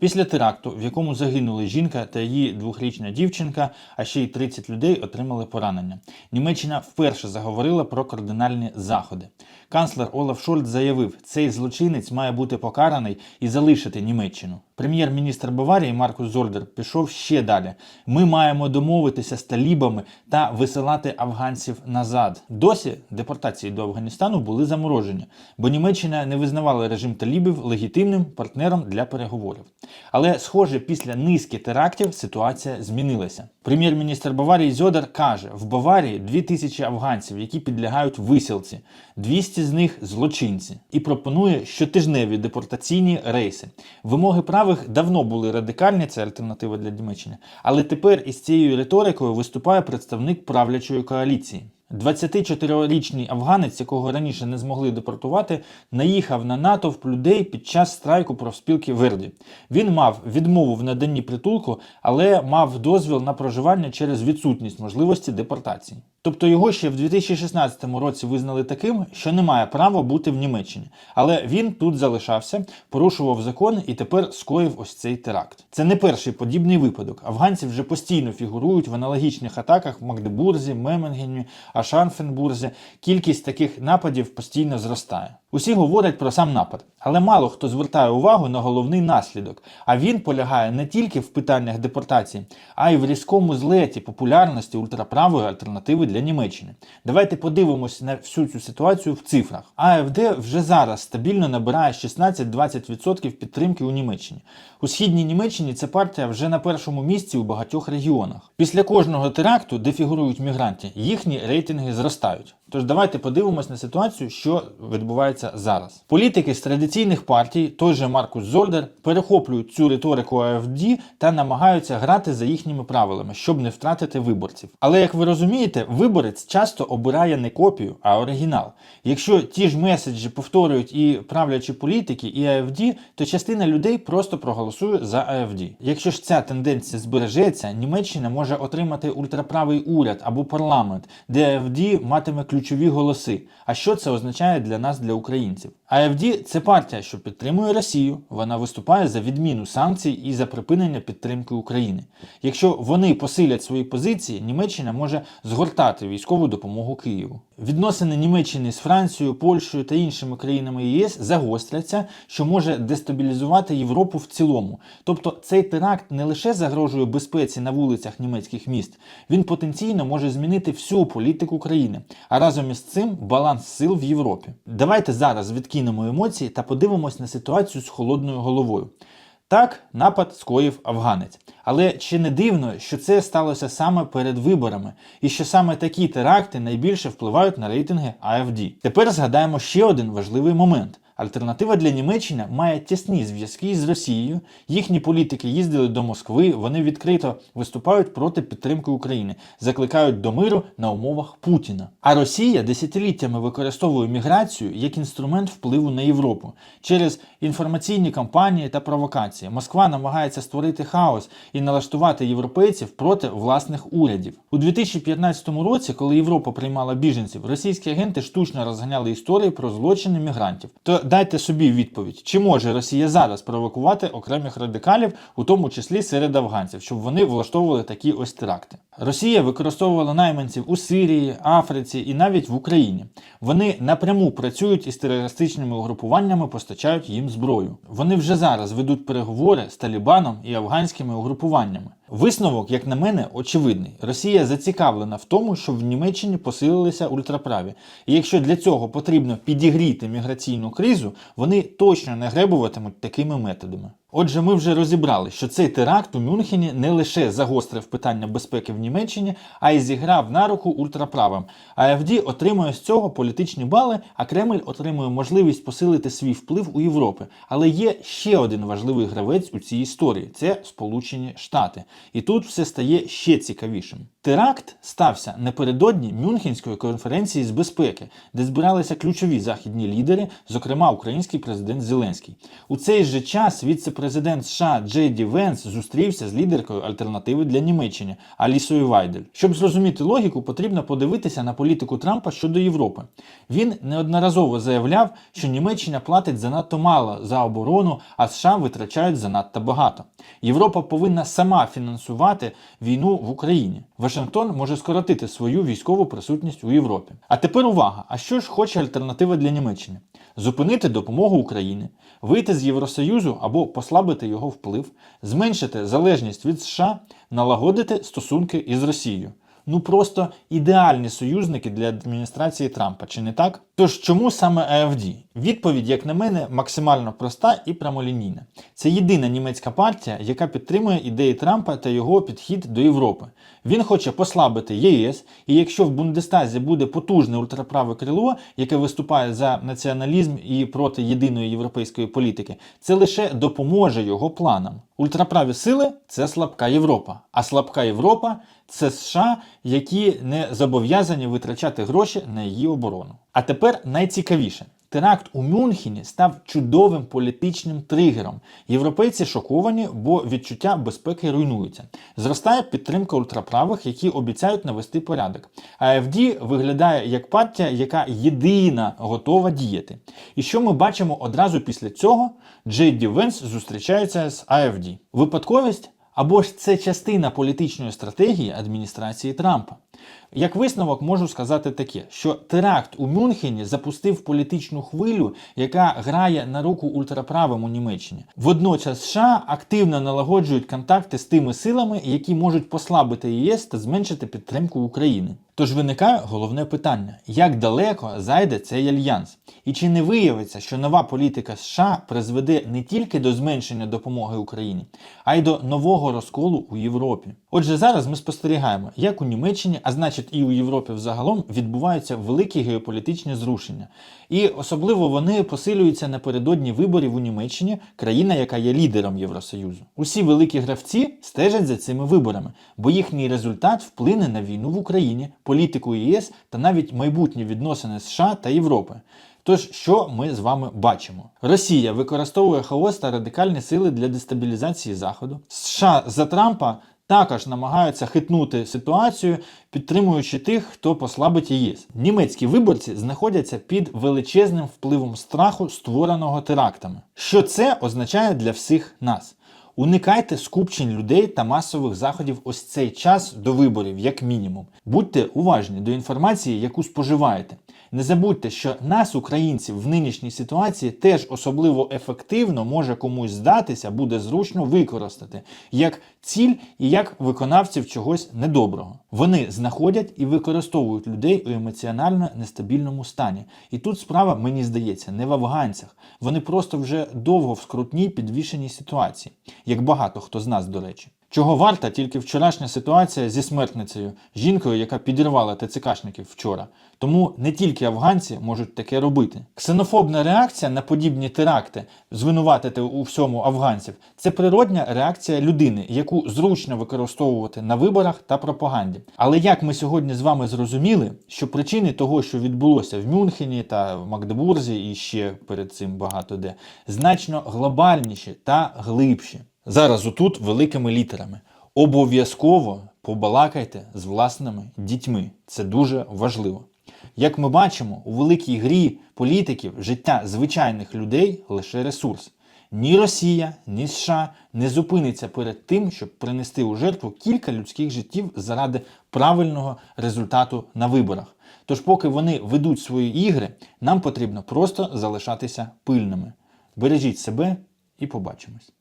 Після теракту, в якому загинули жінка та її двохрічна дівчинка, а ще й 30 людей отримали поранення. Німеччина вперше заговорила про кардинальні заходи. Канцлер Олаф Шольц заявив, цей злочинець має бути покараний і залишити Німеччину. Прем'єр-міністр Баварії Маркус Зольдер пішов ще далі. Ми маємо домовитися з талібами та висилати афганців назад. Досі депортації до Афганістану були заморожені, бо Німеччина не визнавала режим талібів легітимним партнером для переговорів. Але, схоже, після низки терактів ситуація змінилася. Прем'єр-міністр Баварії Зьодер каже: в Баварії 2000 афганців, які підлягають висілці, 200 з них злочинці, і пропонує щотижневі депортаційні рейси. Вимоги правих давно були радикальні, це альтернатива для Німеччини. Але тепер із цією риторикою виступає представник правлячої коаліції. 24-річний афганець, якого раніше не змогли депортувати, наїхав на натовп людей під час страйку профспілки Верді. Він мав відмову в наданні притулку, але мав дозвіл на проживання через відсутність можливості депортації. Тобто його ще в 2016 році визнали таким, що не має права бути в Німеччині. Але він тут залишався, порушував закон і тепер скоїв ось цей теракт. Це не перший подібний випадок. Афганці вже постійно фігурують в аналогічних атаках в Магдебурзі, Меменгені, Ашанфенбурзі. Кількість таких нападів постійно зростає. Усі говорять про сам напад, але мало хто звертає увагу на головний наслідок. А він полягає не тільки в питаннях депортації, а й в різкому злеті популярності ультраправої альтернативи для Німеччини. Давайте подивимось на всю цю ситуацію в цифрах. АФД вже зараз стабільно набирає 16-20% підтримки у Німеччині. У східній Німеччині ця партія вже на першому місці у багатьох регіонах. Після кожного теракту, де фігурують мігранти, їхні рейтинги зростають. Тож давайте подивимось на ситуацію, що відбувається зараз. Політики з традиційних партій, той же Маркус Зольдер, перехоплюють цю риторику АФД та намагаються грати за їхніми правилами, щоб не втратити виборців. Але як ви розумієте, виборець часто обирає не копію, а оригінал. Якщо ті ж меседжі повторюють і правлячі політики, і АФД, то частина людей просто проголосує за АФД. Якщо ж ця тенденція збережеться, Німеччина може отримати ультраправий уряд або парламент, де АФД матиме ключові голоси. А що це означає для нас, для українців? АФД – це партія, що підтримує Росію. Вона виступає за відміну санкцій і за припинення підтримки України. Якщо вони посилять свої позиції, Німеччина може згортати військову допомогу Києву. Відносини Німеччини з Францією, Польщею та іншими країнами ЄС загостряться, що може дестабілізувати Європу в цілому. Тобто цей теракт не лише загрожує безпеці на вулицях німецьких міст, він потенційно може змінити всю політику країни, а разом із цим баланс сил в Європі. Давайте зараз відкинемо емоції та подивимось на ситуацію з холодною головою. Так, напад скоїв афганець. Але чи не дивно, що це сталося саме перед виборами, і що саме такі теракти найбільше впливають на рейтинги АФД? Тепер згадаємо ще один важливий момент. Альтернатива для Німеччини має тісні зв'язки з Росією. Їхні політики їздили до Москви, вони відкрито виступають проти підтримки України, закликають до миру на умовах Путіна. А Росія десятиліттями використовує міграцію як інструмент впливу на Європу через інформаційні кампанії та провокації. Москва намагається створити хаос і налаштувати європейців проти власних урядів. У 2015 році, коли Європа приймала біженців, російські агенти штучно розганяли історії про злочини мігрантів. То дайте собі відповідь, чи може Росія зараз провокувати окремих радикалів, у тому числі серед афганців, щоб вони влаштовували такі ось теракти. Росія використовувала найманців у Сирії, Африці і навіть в Україні. Вони напряму працюють із терористичними угрупуваннями, постачають їм зброю. Вони вже зараз ведуть переговори з Талібаном і афганськими угрупуваннями. Висновок, як на мене, очевидний. Росія зацікавлена в тому, щоб в Німеччині посилилися ультраправі. І якщо для цього потрібно підігріти міграційну кризу, вони точно не гребуватимуть такими методами. Отже, ми вже розібрали, що цей теракт у Мюнхені не лише загострив питання безпеки в Німеччині, а й зіграв на руку ультраправим. АФД отримує з цього політичні бали, а Кремль отримує можливість посилити свій вплив у Європі. Але є ще один важливий гравець у цій історії це Сполучені Штати. І тут все стає ще цікавішим. Теракт стався напередодні Мюнхенської конференції з безпеки, де збиралися ключові західні лідери, зокрема український президент Зеленський. У цей же час віце-президент США Джей Ді Венс зустрівся з лідеркою альтернативи для Німеччини Алісою Вайдель. Щоб зрозуміти логіку, потрібно подивитися на політику Трампа щодо Європи. Він неодноразово заявляв, що Німеччина платить занадто мало за оборону, а США витрачають занадто багато. Європа повинна сама фінансувати війну в Україні. Вашингтон може скоротити свою військову присутність у Європі. А тепер увага! А що ж хоче альтернатива для Німеччини? Зупинити допомогу Україні, вийти з Євросоюзу або послабити його вплив, зменшити залежність від США, налагодити стосунки із Росією. Ну просто ідеальні союзники для адміністрації Трампа, чи не так? Тож чому саме АФД? Відповідь, як на мене, максимально проста і прямолінійна. Це єдина німецька партія, яка підтримує ідеї Трампа та його підхід до Європи. Він хоче послабити ЄС, і якщо в Бундестазі буде потужне ультраправе крило, яке виступає за націоналізм і проти єдиної європейської політики, це лише допоможе його планам. Ультраправі сили це слабка Європа, а слабка Європа це США, які не зобов'язані витрачати гроші на її оборону. А тепер найцікавіше. Теракт у Мюнхені став чудовим політичним тригером. Європейці шоковані, бо відчуття безпеки руйнуються. Зростає підтримка ультраправих, які обіцяють навести порядок. АФД виглядає як партія, яка єдина готова діяти. І що ми бачимо одразу після цього? Джей Ді Венс зустрічається з АФД. Випадковість? Або ж це частина політичної стратегії адміністрації Трампа. Як висновок можу сказати таке, що теракт у Мюнхені запустив політичну хвилю, яка грає на руку ультраправим у Німеччині. Водночас США активно налагоджують контакти з тими силами, які можуть послабити ЄС та зменшити підтримку України. Тож виникає головне питання: як далеко зайде цей альянс? І чи не виявиться, що нова політика США призведе не тільки до зменшення допомоги Україні, а й до нового розколу у Європі? Отже, зараз ми спостерігаємо, як у Німеччині, а значить і у Європі взагалом, відбуваються великі геополітичні зрушення. І особливо вони посилюються напередодні виборів у Німеччині, країна, яка є лідером Євросоюзу. Усі великі гравці стежать за цими виборами, бо їхній результат вплине на війну в Україні, політику ЄС та навіть майбутні відносини США та Європи. Тож, що ми з вами бачимо? Росія використовує хаос та радикальні сили для дестабілізації Заходу. США за Трампа також намагаються хитнути ситуацію, підтримуючи тих, хто послабить ЄС. Німецькі виборці знаходяться під величезним впливом страху, створеного терактами. Що це означає для всіх нас? Уникайте скупчень людей та масових заходів ось цей час до виборів, як мінімум. Будьте уважні до інформації, яку споживаєте. Не забудьте, що нас, українців, в нинішній ситуації теж особливо ефективно може комусь здатися, буде зручно використати як ціль і як виконавців чогось недоброго. Вони знаходять і використовують людей у емоціонально нестабільному стані. І тут справа, мені здається, не в афганцях. Вони просто вже довго в скрутній підвішеній ситуації, як багато хто з нас, до речі. Чого варта тільки вчорашня ситуація зі смертницею, жінкою, яка підірвала ТЦКшників вчора. Тому не тільки афганці можуть таке робити. Ксенофобна реакція на подібні теракти, звинуватити у всьому афганців, це природня реакція людини, яку зручно використовувати на виборах та пропаганді. Але як ми сьогодні з вами зрозуміли, що причини того, що відбулося в Мюнхені та в Магдебурзі, і ще перед цим багато де, значно глобальніші та глибші. Зараз отут великими літерами. Обов'язково побалакайте з власними дітьми. Це дуже важливо. Як ми бачимо, у великій грі політиків життя звичайних людей лише ресурс. Ні Росія, ні США не зупиниться перед тим, щоб принести у жертву кілька людських життів заради правильного результату на виборах. Тож, поки вони ведуть свої ігри, нам потрібно просто залишатися пильними. Бережіть себе і побачимось.